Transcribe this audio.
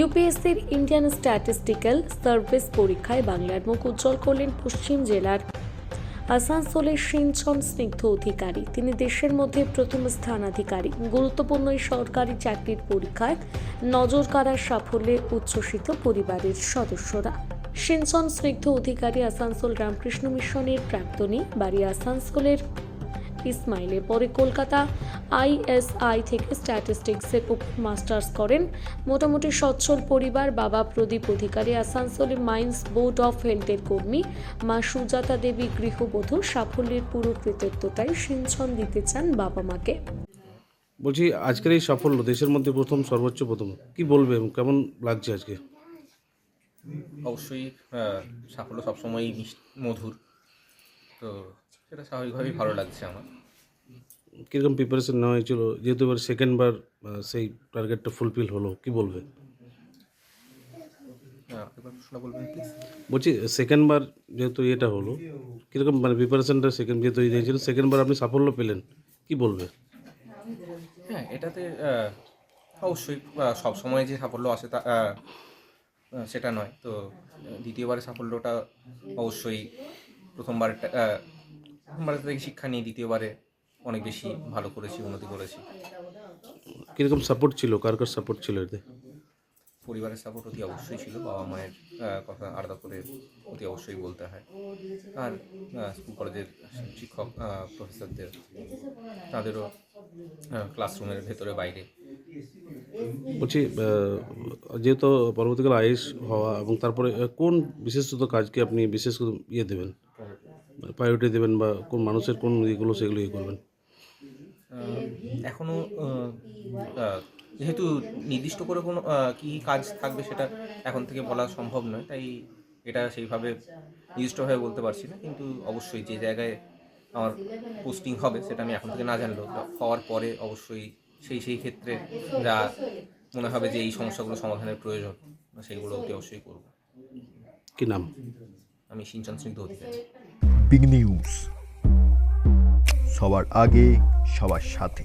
ইউপিএসসির Indian statistical service পরীক্ষায় বাংলার মুখ উজ্জ্বল করলেন পশ্চিম জেলার আসানসোলের সিঞ্চন স্নিগ্ধ অধিকারী। তিনি দেশের মধ্যে প্রথম স্থানাধিকারী। গুরুত্বপূর্ণ এই সরকারি চাকরির পরীক্ষায় নজর কাড়ার সাফল্যে উচ্ছ্বসিত পরিবারের সদস্যরা। সিঞ্চন স্নিগ্ধ অধিকারী আসানসোল রামকৃষ্ণ মিশনের প্রাক্তনী বাড়ি আসানসোলের ইসমাইলে পরে কলকাতা আইএসআই থেকে স্ট্যাটিস্টিক্সের উপর মাস্টার্স করেন। মোটামুটি সচ্ছল পরিবার বাবা প্রদীপ অধিকারী আসানসোলে মাইন্স বোর্ড অফ হেলথের কর্মী মা সুজাতা দেবী গৃহবধূ সাফল্যের পুরো কৃতিত্বটাই সিঞ্চন দিতে চান বাবা মাকে। বলছি আজকের এই সাফল্য দেশের মধ্যে প্রথম সর্বোচ্চ প্রথম কি বলবে কেমন লাগছে আজকে? অবশ্যই সাফল্য সবসময়ই মধুর। তো সেটা স্বাভাবিকভাবেই ভালো লাগছে আমার। কীরকম প্রিপারেশন নেওয়া হয়েছিল? যেহেতু এবার সেকেন্ড বার আহ, সেই টার্গেটটা ফুলফিল হলো কি বলবে? প্লিজ বলছি সেকেন্ড বার যেহেতু এটা হলো কীরকম মানে প্রিপারেশনটা সেকেন্ড যেহেতু এই দিয়েছিল সেকেন্ড বার আপনি সাফল্য পেলেন কি বলবে? হ্যাঁ এটাতে অবশ্যই সব সময় যে সাফল্য আসে তা সেটা নয়। তো আহ, দ্বিতীয়বারের সাফল্যটা অবশ্যই প্রথমবার প্রথমবারে থেকে শিক্ষা নিয়ে দ্বিতীয়বারে অনেক বেশি ভালো করেছি উন্নতি করেছি। কীরকম সাপোর্ট ছিল? কার কার সাপোর্ট ছিল এতে? পরিবারের সাপোর্ট অতি অবশ্যই ছিল বাবা মায়ের কথা আলাদা করে অতি অবশ্যই বলতে হয়। আর স্কুল কলেজের শিক্ষক প্রফেসরদের তাদেরও ক্লাসরুমের ভেতরে বাইরে। বলছি যেহেতু পরবর্তীকালে আইএস হওয়া এবং তারপরে কোন বিশেষত কাজকে আপনি বিশেষ করে ইয়ে দেবেন? প্রায়োরিটি দেবেন বা কোন মানুষের কোন ইয়েগুলো সেগুলো ইয়ে করবেন। আহ, এখনও আহ, আহ, যেহেতু নির্দিষ্ট করে কোনো কী কাজ থাকবে সেটা এখন থেকে বলা সম্ভব নয় তাই এটা সেইভাবে নির্দিষ্টভাবে বলতে পারছি না কিন্তু অবশ্যই যে জায়গায় আমার পোস্টিং হবে সেটা আমি এখন থেকে না জানলেও হওয়ার পরে অবশ্যই সেই সেই ক্ষেত্রে যা মনে হবে যে এই সমস্যাগুলো সমাধানের প্রয়োজন সেইগুলো অতি অবশ্যই করব। কি নাম? আমি সিঞ্চন স্নিগ্ধ অধিকারী বিগ নিউজ। সবার আগে সবার সাথে।